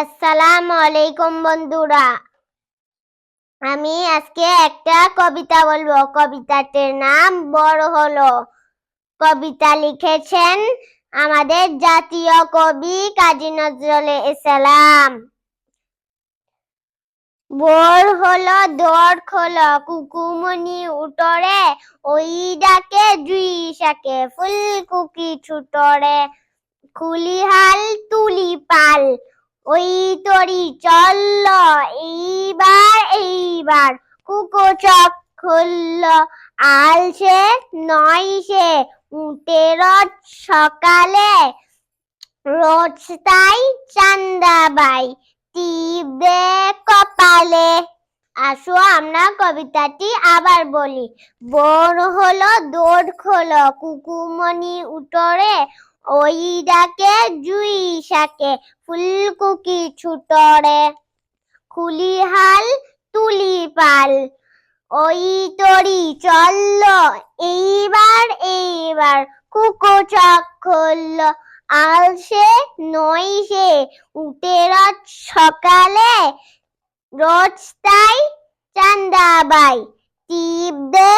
আসসালামু আলাইকুম বন্ধুরা। আমি আজকে একটা কবিতা বলব। কবিতাটির নাম বড় হলো। কবিতা লিখেছেন আমাদের জাতীয় কবি কাজী নজরুল ইসলাম। বোর হলো, দর খোলো, কুকুমনি উতরে ওই ডাকে জুই শাকে ফুল কুকি ছুটরে খুলিহাল তুলি পাল ওই তরি চলল, এইবার এইবার কুকো চক খুলল। আলসে নয় সে উঠে রোজ সকালে, রোজ তাই চান্দাবাই টিপবে কপালে। আসো আমরা কবিতাটি আবার বলি। বোর হলো দৌড় খোলো কুকুমনি উতরে ওই ডাকে জুই শাকে, ফুলকুকি ছুটরে। খুলিহাল তুলি পাল ওই তরি চলল, এইবার এইবার কুকো চক খুলল। আলসে নই সে, উঠে রোজ সকালে, রোজ তাই চান্দাবাই টিপ দে